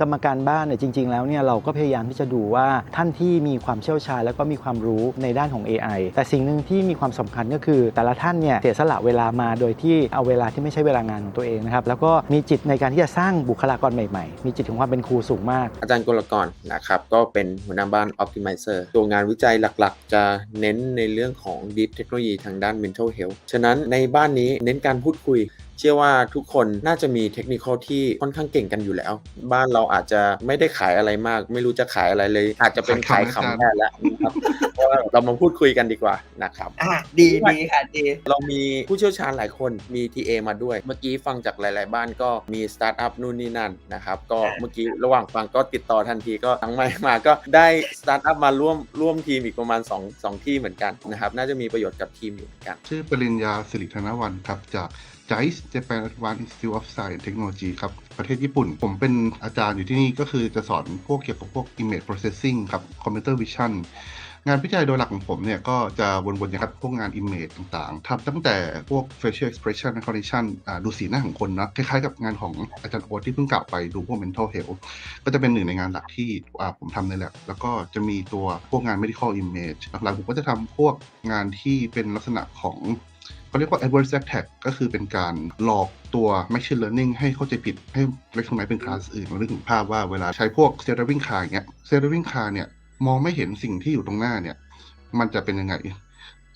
กรรมการบ้านเนี่ยจริง ๆ แล้วเนี่ยเราก็พยายามที่จะดูว่าท่านที่มีความเชี่ยวชาญแล้วก็มีความรู้ในด้านของ AI แต่สิ่งหนึ่งที่มีความสำคัญก็คือ แต่ละท่านเนี่ยเสียสละเวลามาโดยที่เอาเวลาที่ไม่ใช่เวลางานของตัวเองนะครับแล้วก็มีจิตในการที่จะสร้างบุคลากรใหม่ ๆ มีจิตของความเป็นครูสูงมาก อาจารย์กลกรนะครับก็เป็นหัวหน้าบ้าน Optimizer ตัวงานวิจัยหลักๆ จะเน้นในเรื่องของ Deep Technology ทางด้าน Mental Health ฉะนั้นในบ้านนี้เน้นการพูดคุย เชื่อว่าทุกคนน่าจะมีเทคนิคที่ค่อนข้างเก่งกันอยู่แล้ว บ้านเราอาจจะไม่ได้ขายอะไรมาก ไม่รู้จะขายอะไรเลย อาจจะเป็นขายขายขำคำแค่แล้วนะครับเพราะว่าเรามาพูดคุยกันดีกว่านะครับอะดีดีค่ะดีเรามีผู้เชี่ยวชาญหลายคนมี TA มาด้วย เมื่อกี้ฟังจากหลาย ๆ บ้านก็มีสตาร์ทอัพนู่นนี่นั่นนะครับก็อ่าเมื่อกี้ระหว่างฟังก็ติดต่อทันทีก็ทั้งไม่มาก็ได้สตาร์ทอัพมาร่วมร่วมทีมอีกประมาณ 2 2 ที่เหมือนกันนะครับน่าจะมีประโยชน์กับทีมอยู่เหมือนกัน ชื่อปริญญาสิริธนวันครับจาก JICE Japan Advanced Institute of Science Technology ครับ ประเทศญี่ปุ่น ผมเป็นอาจารย์อยู่ที่นี่ก็คือจะสอนพวกเกี่ยวกับพวก Image Processing ครับ Computer Vision งานวิจัยโดยหลักของผมเนี่ยก็จะวนๆอย่างครับพวกงาน Image ต่างๆทำตั้งแต่พวก Facial Expression Recognition ดูสีหน้าของคนนะคล้ายๆกับงานของอาจารย์โอ๊ตที่เพิ่งกล่าวไปดูพวก Mental Health ก็จะเป็นหนึ่งในงานหลักที่ผมทำในแลบแล้วก็จะมีตัวพวกงาน medical image หลักๆผมก็จะทำพวกงานที่เป็นลักษณะของ เขาเรียกว่า adverse attack ก็คือเป็นการหลอกตัว machine learning ให้เข้าใจผิดให้ recognize เป็นคลาสอื่นเรานึกถึงภาพว่าเวลาใช้พวก self driving car เงี้ย self driving car เนี่ยมองไม่เห็นสิ่งที่อยู่ตรงหน้าเนี่ย มันจะเป็นยังไง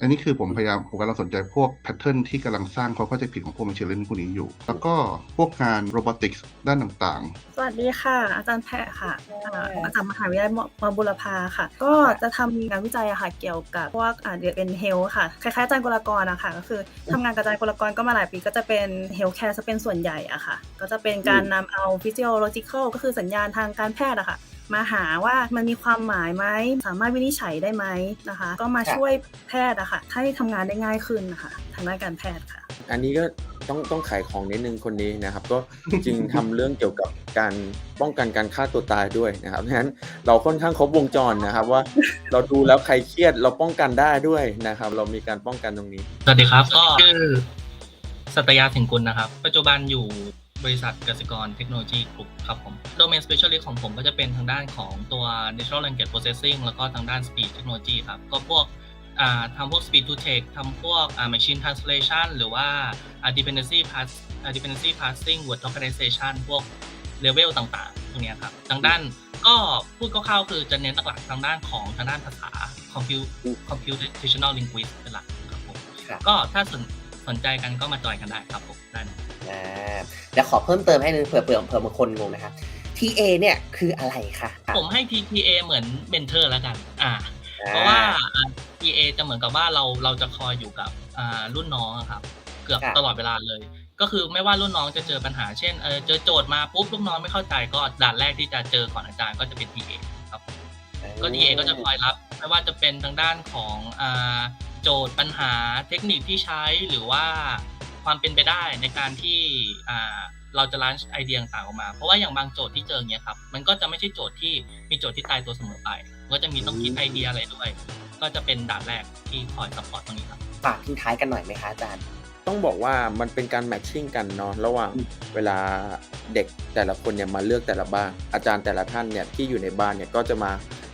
อันนี้คือผมพยายามผมกำลังสนใจพวกแพทเทิร์นที่กำลังสร้างความเข้าใจผิดของพวก machine learning พวกนี้อยู่ แล้วก็พวกงาน robotics ด้านต่างๆ สวัสดีค่ะ อาจารย์แพะค่ะอ่าอาจารย์มหาวิทยาลัยมบุรพาค่ะ ก็จะทำงานวิจัยอะค่ะเกี่ยวกับพวกเดี๋ยวเป็นเฮลค่ะ คล้ายๆอาจารย์กลกรอะค่ะก็คือทำงานกับอาจารย์กลกรก็มาหลายปีก็จะเป็นเฮลแคร์จะเป็นส่วนใหญ่อะค่ะ ก็จะเป็นการนำเอา physiological ก็คือสัญญาณทางการแพทย์อะค่ะ มาหาว่ามันมีความหมายไหมสามารถวินิจฉัยได้ไหมนะคะ ก็มาค่ะช่วยแพทย์อะค่ะให้ทำงานได้ง่ายขึ้นนะคะทางด้านการแพทย์ค่ะ อันนี้ก็ต้องต้องขายของนิดนึงคนนี้นะครับ ก็จริงทำเรื่องเกี่ยวกับการป้องกันการฆ่าตัวตายด้วยนะครับฉะนั้นเราค่อนข้างครบวงจรนะครับ ว่าเราดูแล้วใครเครียดเราป้องกันได้ด้วยนะครับ เรามีการป้องกันตรงนี้สวัสดีครับก็ชื่อสัตยาสิงกุลนะครับ ปัจจุบันอยู่ บริษัทกสิกรเทคโนโลยีกลุ่มครับผมโดเมน specialist ของผมก็จะเป็นทางด้านของตัว natural language processing แล้วก็ทางด้าน speech technology ครับ ก็พวกอ่าทำพวก speech to text ทำพวกอ่า machine translation หรือว่าอ่า dependency pass อ่า dependency passing word organization พวก level ต่างๆตรงเนี้ยครับ ทางด้านก็พูดคร่าวๆคือจะเน้นหลักๆทางด้านของทางด้านภาษา compute computational linguist เป็นหลักครับผมครับก็ถ้าสนสนใจกันก็มาจอยกันได้ครับผมได้นะ อ่าเดี๋ยวขอเพิ่มเติมให้นึงเผื่อเผื่อเผื่อบางคนงงนะครับ TA เนี่ยคืออะไรคะอะผมให้ TTA เหมือนเมนเทอร์แล้วกัน อ่า เพราะว่าอ่า TA จะเหมือนกับว่าเราเราจะคอยอยู่กับอ่ารุ่นน้องอะครับ เกือบครับตลอดเวลาเลย ก็คือไม่ว่ารุ่นน้องจะเจอปัญหาเช่นเออเจอโจทย์มาปุ๊บรุ่นน้องไม่เข้าใจก็ด่านแรกที่จะเจอก่อนอาจารย์ก็จะเป็น TA ครับผมก็ TA ก็จะคอยรับ ไม่ว่าจะเป็นทางด้านของอ่าโจทย์ปัญหาเทคนิคที่ใช้หรือว่า ความเป็นไปได้ในการที่อ่าเราจะลันช์ไอเดียต่างๆออกมา เพราะว่าอย่างบางโจทย์ที่เจออย่างเงี้ยครับ มันก็จะไม่ใช่โจทย์ที่มีโจทย์ที่ตายตัวเสมอไปมันก็จะมีต้องคิดไอเดียอะไรด้วย ก็จะเป็นด่านแรกที่คอยซัพพอร์ตตรงนี้ครับ ฝากทิ้งท้ายกันหน่อยไหมคะอาจารย์ ต้องบอกว่ามันเป็นการแมทชิ่งกันเนาะระหว่างเวลาเด็กแต่ละคนเนี่ยมาเลือกแต่ละบ้าน อาจารย์แต่ละท่านเนี่ยที่อยู่ในบ้านเนี่ยก็จะมา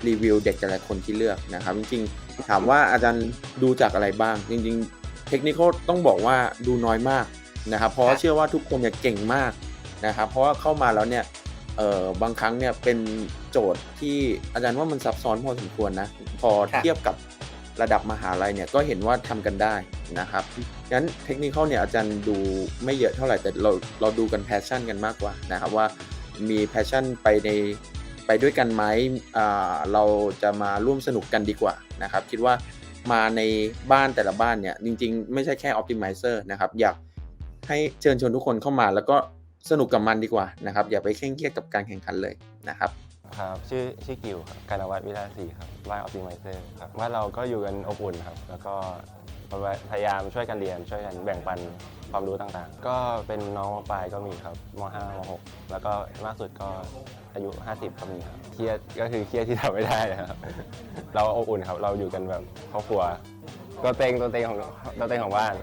รีวิวเด็กแต่ละคนที่เลือกนะครับจริงๆถามว่าอาจารย์ดูจากอะไรบ้าง จริง ๆ เทคนิคต้องบอกว่าดูน้อยมากนะครับ เพราะครัว่าบเชื่อว่าทุกคนเนี่ยเก่งมากนะครับ เพราะว่าเข้ามาแล้วเนี่ยเอ่อบางครั้งเนี่ยเป็นโจทย์ที่อาจารย์ว่ามันซับซ้อนพอสมควรนะ พอเทียบกับระดับมหาลัยเนี่ยก็เห็นว่าทำกันได้นะครับงั้นเทคนิคเนี่ยอาจารย์ดูไม่เยอะเท่าไหร่แต่เราเราดูกันแพชชั่นกันมากกว่านะครับว่ามีแพชชั่นไปในไปด้วยกันไหมอ่าเราจะมาร่วมสนุกกันดีกว่านะครับ คิดว่า มาในบ้านแต่ละบ้านเนี่ย จริงๆ ไม่ใช่แค่ Optimizer นะครับ อยากให้เชิญชวนทุกคนเข้ามาแล้วก็สนุกกับมันดีกว่านะครับ อย่าไปเคร่งเครียดกับการแข่งขันเลยนะครับครับชื่อชื่อกิวครับการวัฒนวิลาสีครับบ้านออปติมิเซอร์ครับว่าเราก็อยู่กันอบอุ่นครับ แล้วก็ พยายามช่วยกันเรียน ช่วยกันแบ่งปันความรู้ต่างๆ ก็เป็นน้องมปลายก็มีครับม5ม6แล้วก็มากสุดก็อายุ 50 ก็มีครับเครียดก็คือเครียดที่ทำไม่ได้นะครับ เราอบอุ่นครับ เราอยู่กันแบบครอบครัวตัวเต็งตัวเต็งของตัวเต็งของบ้าน